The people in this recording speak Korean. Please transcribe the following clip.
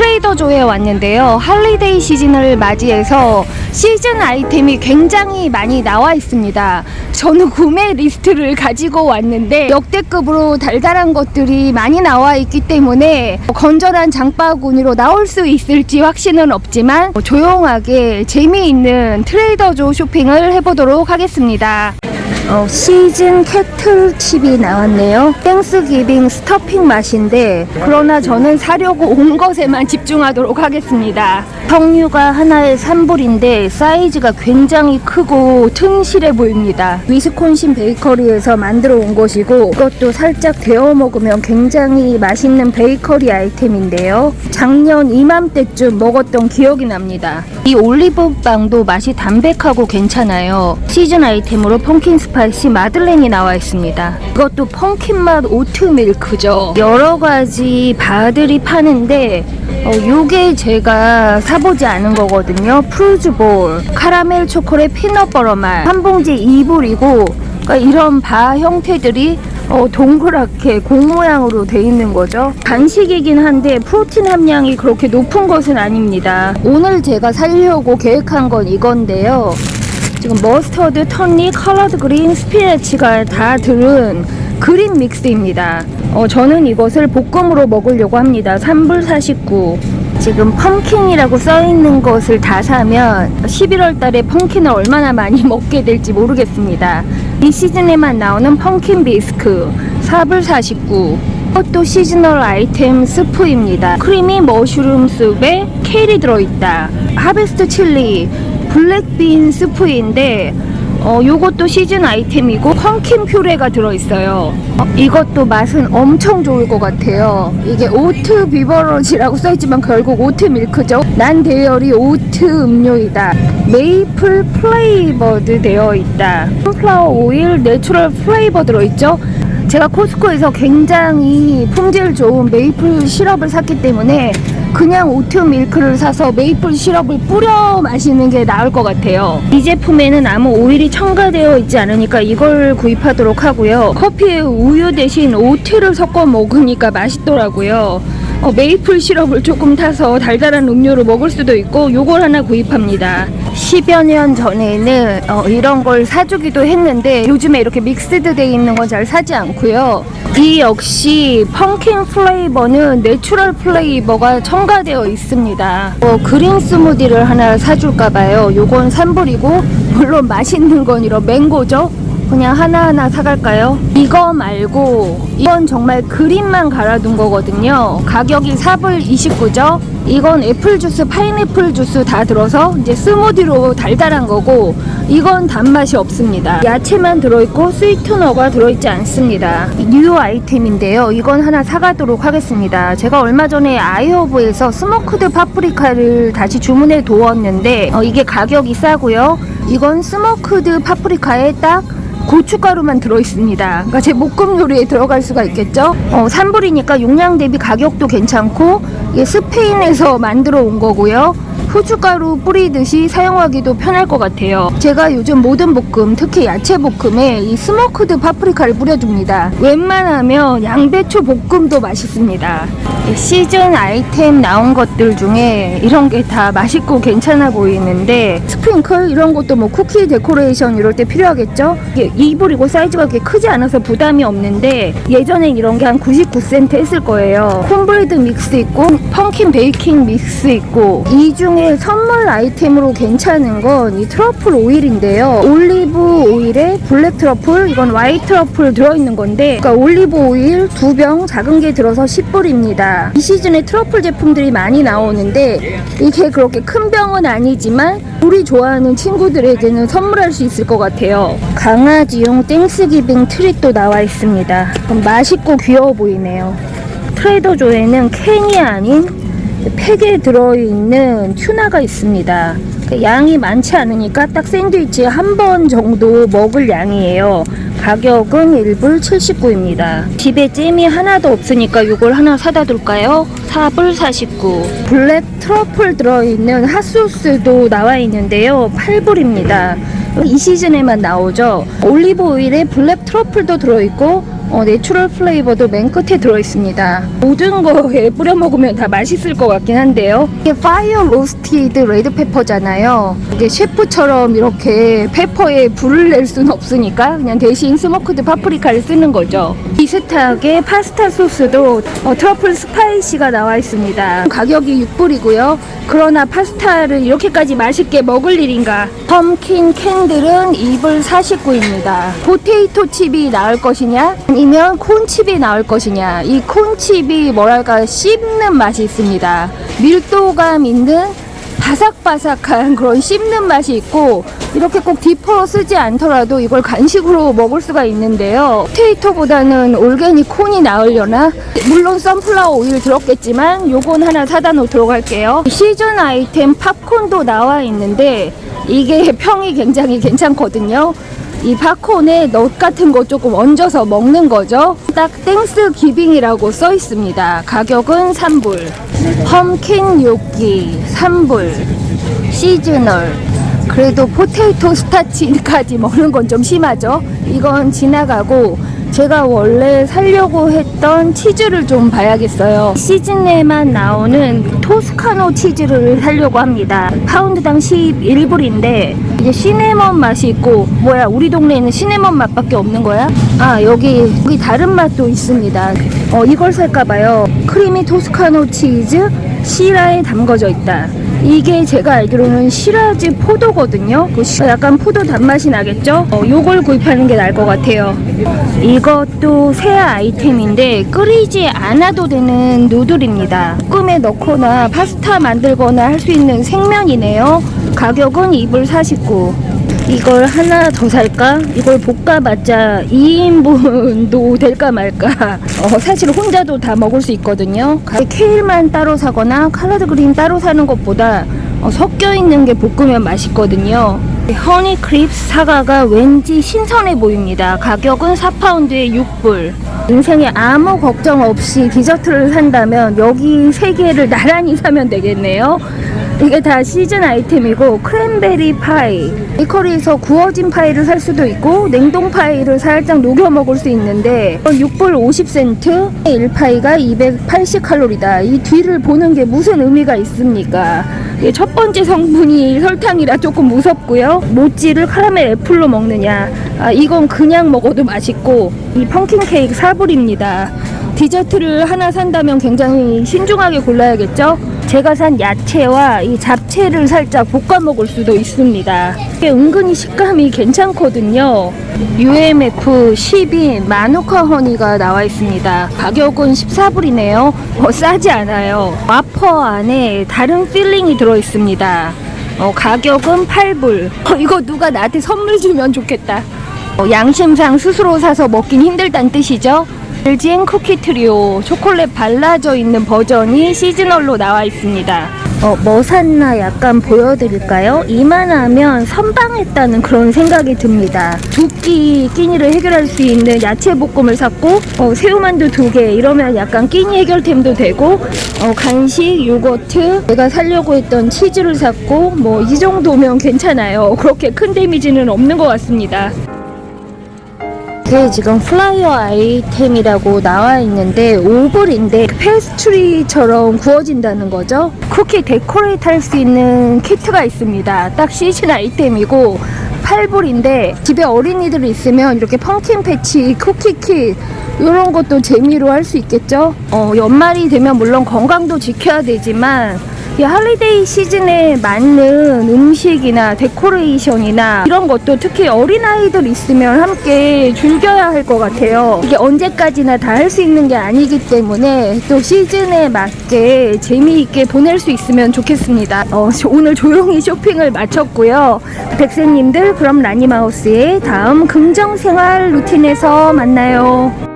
트레이더조에 왔는데요. 할리데이 시즌을 맞이해서 시즌 아이템이 굉장히 많이 나와 있습니다. 저는 구매 리스트를 가지고 왔는데 역대급으로 달달한 것들이 많이 나와 있기 때문에 건전한 장바구니로 나올 수 있을지 확신은 없지만 조용하게 재미있는 트레이더조 쇼핑을 해보도록 하겠습니다. 어, 시즌 캐틀 칩이 나왔네요. 땡스기빙 스토핑 맛인데 그러나 저는 사려고 온 것에만 집중하도록 하겠습니다. 석류가 하나에 3불인데 사이즈가 굉장히 크고 튼실해 보입니다. 위스콘신 베이커리에서 만들어 온 것이고 이것도 살짝 데워 먹으면 굉장히 맛있는 베이커리 아이템인데요. 작년 이맘때쯤 먹었던 기억이 납니다. 이 올리브 빵도 맛이 담백하고 괜찮아요. 시즌 아이템으로 펑킨 스파이시 마들렌이 나와 있습니다. 이것도 펑킨 맛 오트 밀크죠. 여러 가지 바들이 파는데 어, 요게 제가 사 보지 않은 거거든요. 프루즈볼, 카라멜 초콜릿 피넛버터 맛, 한 봉지 2불이고 그러니까 이런 바 형태들이 어, 동그랗게 공 모양으로 돼 있는 거죠. 간식이긴 한데 프로틴 함량이 그렇게 높은 것은 아닙니다. 오늘 제가 살려고 계획한 건 이건데요. 지금 머스터드, 턴니, 컬러드 그린, 스피네치가 다 들은 그린 믹스입니다. 어, 저는 이것을 볶음으로 먹으려고 합니다. 3불 49. 지금 펌킨이라고 써 있는 것을 다 사면 11월 달에 펌킨을 얼마나 많이 먹게 될지 모르겠습니다. 이 시즌에만 나오는 펌킨 비스크 4불 49. 이것도 시즈널 아이템 스프입니다. 크리미 머쉬룸 숲에 케일이 들어있다. 하베스트 칠리 블랙빈 스프인데 어, 요것도 시즌 아이템이고 펌킨 퓨레가 들어있어요. 어, 이것도 맛은 엄청 좋을 것 같아요. 이게 오트 비버러지라고 써있지만 결국 오트 밀크죠. 난 대열이 오트 음료이다. 메이플 플레이버드 되어 있다. sunflower 오일 내추럴 플레이버 들어있죠. 제가 코스코에서 굉장히 품질 좋은 메이플 시럽을 샀기 때문에 그냥 오트 밀크를 사서 메이플 시럽을 뿌려 마시는 게 나을 것 같아요. 이 제품에는 아무 오일이 첨가되어 있지 않으니까 이걸 구입하도록 하고요. 커피에 우유 대신 오트를 섞어 먹으니까 맛있더라고요. 어, 메이플 시럽을 조금 타서 달달한 음료를 먹을 수도 있고 요걸 하나 구입합니다. 10여 년 전에는 어, 이런 걸 사주기도 했는데 요즘에 이렇게 믹스드 돼 있는 건 잘 사지 않고요. 이 역시 펑킨 플레이버는 내추럴 플레이버가 첨가되어 있습니다. 어, 그린 스무디를 하나 사줄까 봐요. 요건 3불이고 물론 맛있는 건 이런 맹고죠. 그냥 하나하나 사갈까요? 이거 말고 이건 정말 그림만 갈아둔 거거든요. 가격이 4불 29죠? 이건 애플 주스, 파인애플 주스 다 들어서 이제 스무디로 달달한 거고 이건 단맛이 없습니다. 야채만 들어있고 스위트너가 들어있지 않습니다. 뉴 아이템인데요. 이건 하나 사가도록 하겠습니다. 제가 얼마 전에 아이허브에서 스모크드 파프리카를 다시 주문해 두었는데 어, 이게 가격이 싸고요. 이건 스모크드 파프리카에 딱 고춧가루만 들어있습니다. 그러니까 제 볶음 요리에 들어갈 수가 있겠죠. 어, 3불이니까 용량 대비 가격도 괜찮고 이게 스페인에서 만들어 온 거고요. 후춧가루 뿌리듯이 사용하기도 편할 것 같아요. 제가 요즘 모든 볶음, 특히 야채 볶음에 이 스모크드 파프리카를 뿌려줍니다. 웬만하면 양배추 볶음도 맛있습니다. 이 시즌 아이템 나온 것들 중에 이런 게 다 맛있고 괜찮아 보이는데 스프링클 이런 것도 뭐 쿠키 데코레이션 이럴 때 필요하겠죠? 이게 2불이고 사이즈가 그렇게 크지 않아서 부담이 없는데 예전엔 이런 게 한 99센트 했을 거예요. 콘브레드 믹스 있고 펑킨 베이킹 믹스 있고 이 중에 선물 아이템으로 괜찮은 건 이 트러플 오일인데요. 올리브 오일에 블랙 트러플 이건 화이트 트러플 들어있는 건데 그러니까 올리브 오일 두 병 작은 게 들어서 10불입니다. 이 시즌에 트러플 제품들이 많이 나오는데 이게 그렇게 큰 병은 아니지만 우리 좋아하는 친구들에게는 선물할 수 있을 것 같아요. 강아지용 땡스기빙 트릿도 나와 있습니다. 맛있고 귀여워 보이네요. 트레이더조에는 캔이 아닌 팩에 들어있는 튜나가 있습니다. 그 양이 많지 않으니까 딱 샌드위치에 한번 정도 먹을 양이에요. 가격은 1불 79입니다. 집에 잼이 하나도 없으니까 이걸 하나 사다 둘까요? 4불 49. 블랙 트러플 들어있는 핫소스도 나와 있는데요. 8불입니다. 이 시즌에만 나오죠. 올리브 오일에 블랙 트러플도 들어있고 어, 내추럴 플레이버도 맨 끝에 들어있습니다. 모든 거에 뿌려 먹으면 다 맛있을 것 같긴 한데요. 이게 파이어 로스티드 레드 페퍼잖아요. 이게 셰프처럼 이렇게 페퍼에 불을 낼 수는 없으니까 그냥 대신 스모크드 파프리카를 쓰는 거죠. 비슷하게 파스타 소스도 어, 트러플 스파이시가 나와 있습니다. 가격이 6불이고요. 그러나 파스타를 이렇게까지 맛있게 먹을 일인가? 펌킨 캔들은 2불 49입니다. 포테이토 칩이 나을 것이냐? 아니면 콘칩이 나을 것이냐? 이 콘칩이 뭐랄까 씹는 맛이 있습니다. 밀도감 있는 바삭바삭한 그런 씹는 맛이 있고 이렇게 꼭 디퍼로 쓰지 않더라도 이걸 간식으로 먹을 수가 있는데요. 포테이토보다는 올게닉 콘이 나으려나? 물론 선플라워 오일 들었겠지만 요건 하나 사다 놓도록 할게요. 시즌 아이템 팝콘도 나와 있는데 이게 평이 굉장히 괜찮거든요. 이 팝콘에 넛 같은 거 조금 얹어서 먹는 거죠. 딱 땡스 기빙이라고 써 있습니다. 가격은 3불. 펌킨 요끼 3불. 시즈널. 그래도 포테이토 스타치까지 먹는 건 좀 심하죠. 이건 지나가고 제가 원래 살려고 했던 치즈를 좀 봐야겠어요. 시즌에만 나오는 토스카노 치즈를 살려고 합니다. 파운드당 11불인데 이제 시네먼 맛이 있고 뭐야 우리 동네에는 시네먼 맛밖에 없는 거야? 아 여기 여기 다른 맛도 있습니다. 어 이걸 살까 봐요. 크리미 토스카노 치즈 시라에 담궈져 있다. 이게 제가 알기로는 시라즈 포도거든요. 그 시- 약간 포도 단맛이 나겠죠? 어, 요걸 구입하는 게 나을 것 같아요. 이것도 새 아이템인데 끓이지 않아도 되는 누들입니다. 볶음에 넣거나 파스타 만들거나 할 수 있는 생면이네요. 가격은 2불 49. 이걸 하나 더 살까? 이걸 볶아봤자 2인분도 될까 말까. 어, 사실 혼자도 다 먹을 수 있거든요. 가- 케일만 따로 사거나 칼라드 그린 따로 사는 것보다 어, 섞여 있는 게 볶으면 맛있거든요. 허니 크립스 사과가 왠지 신선해 보입니다. 가격은 4파운드에 6불. 인생에 아무 걱정 없이 디저트를 산다면 여기 세 개를 나란히 사면 되겠네요. 이게 다 시즌 아이템이고 크랜베리 파이. 베이커리에서 구워진 파이를 살 수도 있고 냉동 파이를 살짝 녹여 먹을 수 있는데 6불 50센트? 1파이가 280칼로리다. 이 뒤를 보는 게 무슨 의미가 있습니까? 첫 번째 성분이 설탕이라 조금 무섭고요. 모찌를 카라멜 애플로 먹느냐. 아, 이건 그냥 먹어도 맛있고 이 펑킨 케이크 4불입니다. 디저트를 하나 산다면 굉장히 신중하게 골라야겠죠? 제가 산 야채와 이 잡채를 살짝 볶아 먹을 수도 있습니다. 이게 은근히 식감이 괜찮거든요. UMF 12 마누카 허니가 나와 있습니다. 가격은 14불이네요. 어, 싸지 않아요. 와퍼 안에 다른 필링이 들어 있습니다. 어, 가격은 8불. 어, 이거 누가 나한테 선물 주면 좋겠다. 어, 양심상 스스로 사서 먹긴 힘들다는 뜻이죠. LGN 쿠키 트리오 초콜릿 발라져 있는 버전이 시즈널로 나와 있습니다. 어, 뭐 샀나 약간 보여드릴까요? 이만하면 선방했다는 그런 생각이 듭니다. 두끼 끼니를 해결할 수 있는 야채 볶음을 샀고 어, 새우만두 두 개 이러면 약간 끼니 해결템도 되고 어, 간식, 요거트 내가 살려고 했던 치즈를 샀고 뭐 이 정도면 괜찮아요. 그렇게 큰 데미지는 없는 것 같습니다. 이게 지금 플라이어 아이템이라고 나와 있는데 5불인데 페스트리처럼 구워진다는 거죠. 쿠키 데코레이트 할 수 있는 키트가 있습니다. 딱 시즌 아이템이고 8불인데 집에 어린이들 있으면 이렇게 펑킨 패치, 쿠키 킷 이런 것도 재미로 할 수 있겠죠. 어, 연말이 되면 물론 건강도 지켜야 되지만 이 할리데이 시즌에 맞는 음식이나 데코레이션이나 이런 것도 특히 어린아이들 있으면 함께 즐겨야 할 것 같아요. 이게 언제까지나 다 할 수 있는 게 아니기 때문에 또 시즌에 맞게 재미있게 보낼 수 있으면 좋겠습니다. 어, 오늘 조용히 쇼핑을 마쳤고요. 백세님들 그럼 라니마우스의 다음 긍정생활 루틴에서 만나요.